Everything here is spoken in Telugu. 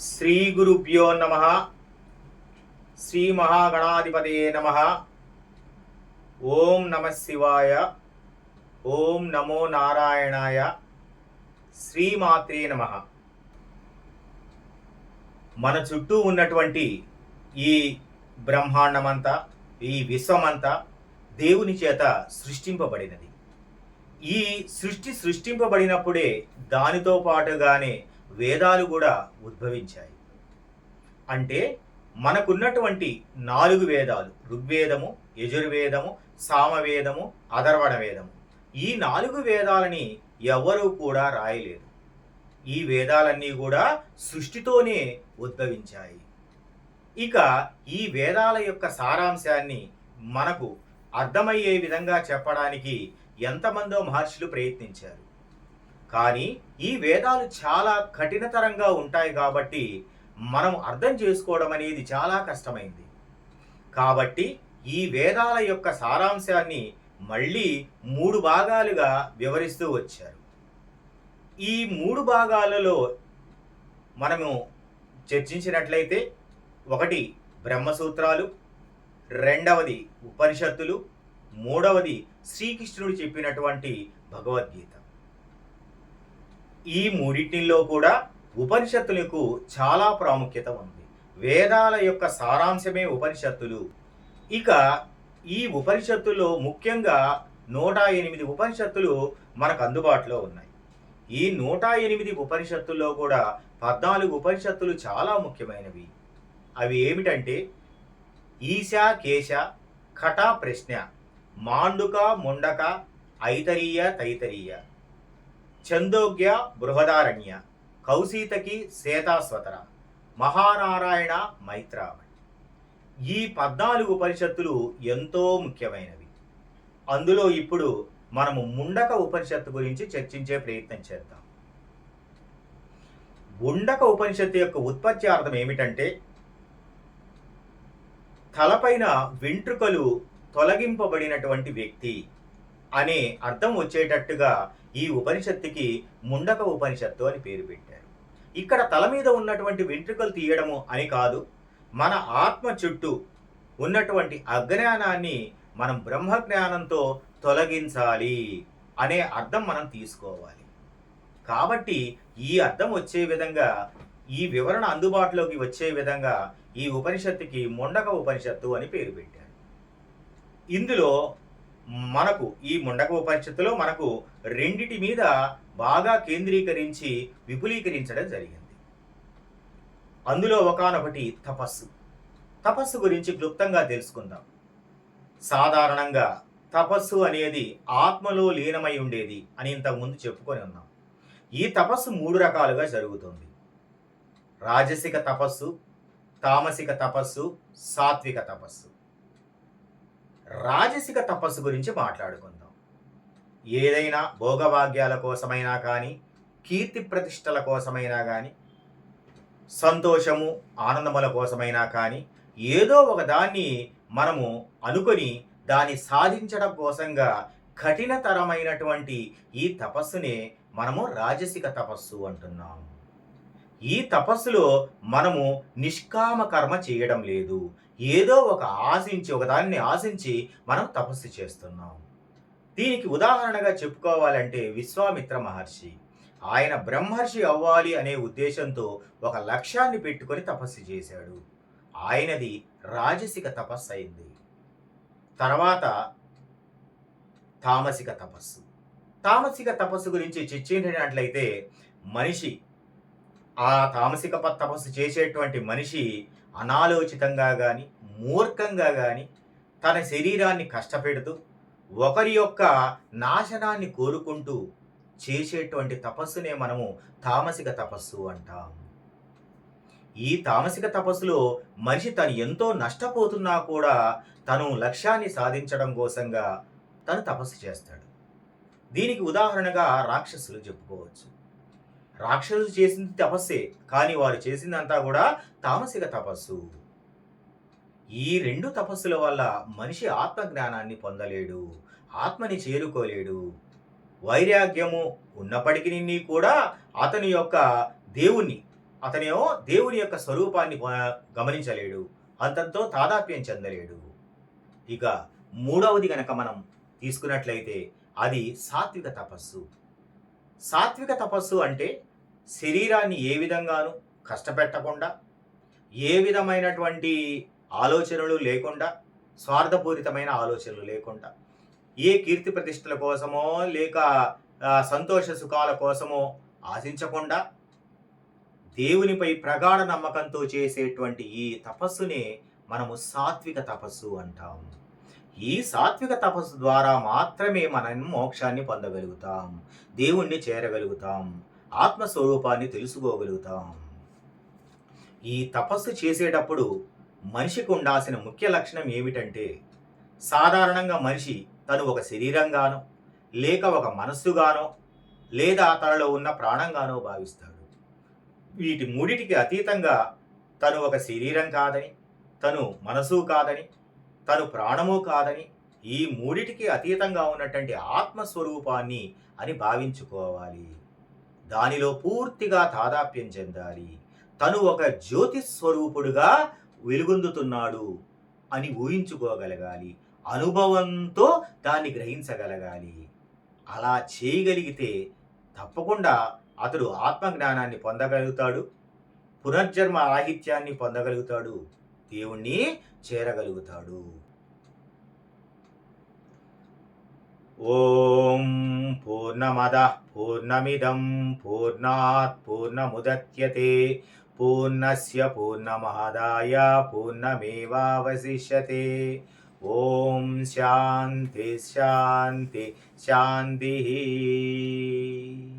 శ్రీ గురుభ్యో నమ. శ్రీ మహాగణాధిపతయే నమ. ఓం నమ శివాయ. ఓం నమో నారాయణాయ. శ్రీమాత్రే నమ. మన చుట్టూ ఉన్నటువంటి ఈ బ్రహ్మాండమంతా ఈ విశ్వమంతా దేవుని చేత సృష్టింపబడినది. ఈ సృష్టి సృష్టింపబడినప్పుడే దానితో పాటుగానే వేదాలు కూడా ఉద్భవించాయి. అంటే మనకున్నటువంటి నాలుగు వేదాలు ఋగ్వేదము యజుర్వేదము సామవేదము అధర్వణ వేదము ఈ నాలుగు వేదాలని ఎవరూ కూడా రాయలేదు. ఈ వేదాలన్నీ కూడా సృష్టితోనే ఉద్భవించాయి. ఇక ఈ వేదాల యొక్క సారాంశాన్ని మనకు అర్థమయ్యే విధంగా చెప్పడానికి ఎంతమందో మహర్షులు ప్రయత్నించారు. కానీ ఈ వేదాలు చాలా కఠినతరంగా ఉంటాయి కాబట్టి మనం అర్థం చేసుకోవడం అనేది చాలా కష్టమైంది. కాబట్టి ఈ వేదాల యొక్క సారాంశాన్ని మళ్ళీ మూడు భాగాలుగా వివరిస్తూ వచ్చారు. ఈ మూడు భాగాలలో మనము చర్చించినట్లయితే ఒకటి బ్రహ్మసూత్రాలు రెండవది ఉపనిషత్తులు మూడవది శ్రీకృష్ణుడు చెప్పినటువంటి భగవద్గీత. ఈ మూడింటిలో కూడా ఉపనిషత్తులకు చాలా ప్రాముఖ్యత ఉంది. వేదాల యొక్క సారాంశమే ఉపనిషత్తులు. ఇక ఈ ఉపనిషత్తులో ముఖ్యంగా నూట ఎనిమిది ఉపనిషత్తులు మనకు అందుబాటులో ఉన్నాయి. ఈ నూట ఎనిమిది ఉపనిషత్తుల్లో కూడా పద్నాలుగు ఉపనిషత్తులు చాలా ముఖ్యమైనవి. అవి ఏమిటంటే ఈశా కేశ ఖట ప్రశ్న మాండుక ముండక ఐతరీయ తైతరీయ. ఛందోగ్య బృహదారణ్య కౌశీతకి శ్వేతాస్వతర మహానారాయణ మైత్రావణి ఈ పద్నాలుగు ఉపనిషత్తులు ఎంతో ముఖ్యమైనవి. అందులో ఇప్పుడు మనము ముండక ఉపనిషత్తు గురించి చర్చించే ప్రయత్నం చేద్దాం. ముండక ఉపనిషత్తు యొక్క ఉత్పత్తి అర్థం ఏమిటంటే తలపైన వెంట్రుకలు తొలగింపబడినటువంటి వ్యక్తి అనే అర్థం వచ్చేటట్టుగా ఈ ఉపనిషత్తుకి ముండక ఉపనిషత్తు అని పేరు పెట్టారు. ఇక్కడ తల మీద ఉన్నటువంటి వెంట్రుకలు తీయడము అని కాదు మన ఆత్మ చుట్టూ ఉన్నటువంటి అజ్ఞానాన్ని మనం బ్రహ్మజ్ఞానంతో తొలగించాలి అనే అర్థం మనం తీసుకోవాలి. కాబట్టి ఈ అర్థం వచ్చే విధంగా ఈ వివరణ అందుబాటులోకి వచ్చే విధంగా ఈ ఉపనిషత్తుకి ముండక ఉపనిషత్తు అని పేరు పెట్టారు. ఇందులో మనకు ఈ ముండక ఉపనిషత్తులో మనకు రెండిటి మీద బాగా కేంద్రీకరించి విపులీకరించడం జరిగింది. అందులో ఒకనొకటి తపస్సు. తపస్సు గురించి క్లుప్తంగా తెలుసుకుందాం. సాధారణంగా తపస్సు అనేది ఆత్మలో లీనమై ఉండేది అని ఇంతకుముందు చెప్పుకొని ఉన్నాం. ఈ తపస్సు మూడు రకాలుగా జరుగుతుంది. రాజసిక తపస్సు తామసిక తపస్సు సాత్విక తపస్సు. రాజసిక తపస్సు గురించి మాట్లాడుకుందాం. ఏదైనా భోగభాగ్యాల కోసమైనా కానీ కీర్తి ప్రతిష్టల కోసమైనా కానీ సంతోషము ఆనందముల కోసమైనా కానీ ఏదో ఒక దాన్ని మనము అనుకొని దాన్ని సాధించడం కోసంగా కఠినతరమైనటువంటి ఈ తపస్సునే మనము రాజసిక తపస్సు అంటున్నాము. ఈ తపస్సులో మనము నిష్కామ కర్మ చేయడం లేదు. ఏదో ఒక ఆశించి ఒకదాన్ని ఆశించి మనం తపస్సు చేస్తున్నాం. దీనికి ఉదాహరణగా చెప్పుకోవాలంటే విశ్వామిత్ర మహర్షి. ఆయన బ్రహ్మర్షి అవ్వాలి అనే ఉద్దేశంతో ఒక లక్ష్యాన్ని పెట్టుకొని తపస్సు చేశాడు. ఆయనది రాజసిక తపస్సు అయింది. తర్వాత తామసిక తపస్సు. తామసిక తపస్సు గురించి చర్చించినట్లయితే మనిషి ఆ తామసిక తపస్సు చేసేటువంటి మనిషి అనాలోచితంగా కానీ మూర్ఖంగా కానీ తన శరీరాన్ని కష్టపెడుతూ ఒకరి యొక్క నాశనాన్ని కోరుకుంటూ చేసేటువంటి తపస్సునే మనము తామసిక తపస్సు అంటాం. ఈ తామసిక తపస్సులో మనిషి తను ఎంతో నష్టపోతున్నా కూడా తను లక్ష్యాన్ని సాధించడం కోసంగా తను తపస్సు చేస్తాడు. దీనికి ఉదాహరణగా రాక్షసులు చెప్పుకోవచ్చు. రాక్షసులు చేసింది తపస్సే కానీ వారు చేసిందంతా కూడా తామసిక తపస్సు. ఈ రెండు తపస్సుల వల్ల మనిషి ఆత్మజ్ఞానాన్ని పొందలేడు ఆత్మని చేరుకోలేడు. వైరాగ్యము ఉన్నప్పటికీ కూడా అతని యొక్క దేవుణ్ణి అతనేమో దేవుని యొక్క స్వరూపాన్ని గమనించలేడు అంతంతో తాదాప్యం చెందలేడు. ఇక మూడవది గనక మనం తీసుకున్నట్లయితే అది సాత్విక తపస్సు. సాత్విక తపస్సు అంటే శరీరాన్ని ఏ విధంగానూ కష్టపెట్టకుండా ఏ విధమైనటువంటి ఆలోచనలు లేకుండా స్వార్థపూరితమైన ఆలోచనలు లేకుండా ఏ కీర్తి ప్రతిష్టల కోసమో లేక సంతోష సుఖాల కోసమో ఆశించకుండా దేవునిపై ప్రగాఢ నమ్మకంతో చేసేటువంటి ఈ తపస్సునే మనము సాత్విక తపస్సు అంటాం. ఈ సాత్విక తపస్సు ద్వారా మాత్రమే మనం మోక్షాన్ని పొందగలుగుతాం దేవుణ్ణి చేరగలుగుతాం. ఆత్మస్వరూపాన్ని తెలుసుకోగలుగుతాం. ఈ తపస్సు చేసేటప్పుడు మనిషికి ఉండాల్సిన ముఖ్య లక్షణం ఏమిటంటే సాధారణంగా మనిషి తను ఒక శరీరంగానో లేక ఒక మనస్సుగానో లేదా తనలో ఉన్న ప్రాణంగానో భావిస్తాడు. వీటి మూడిటికి అతీతంగా తను ఒక శరీరం కాదని తను మనసు కాదని తను ప్రాణము కాదని ఈ మూడిటికి అతీతంగా ఉన్నటువంటి ఆత్మస్వరూపాన్ని అని భావించుకోవాలి. దానిలో పూర్తిగా తాదాప్యం చెందాలి. తను ఒక జ్యోతి స్వరూపుడుగా వెలుగొందుతున్నాడు అని ఊహించుకోగలగాలి. అనుభవంతో దాన్ని గ్రహించగలగాలి. అలా చేయగలిగితే తప్పకుండా అతడు ఆత్మజ్ఞానాన్ని పొందగలుగుతాడు పునర్జన్మ రాహిత్యాన్ని పొందగలుగుతాడు దేవుణ్ణి చేరగలుగుతాడు. ॐ पूर्णमदः पूर्णमिदं पूर्णात् पूर्णमुदच्यते। पूर्णस्य पूर्णमादाय पूर्णमेवावशिष्यते। ॐ शान्ति शान्ति शान्तिः।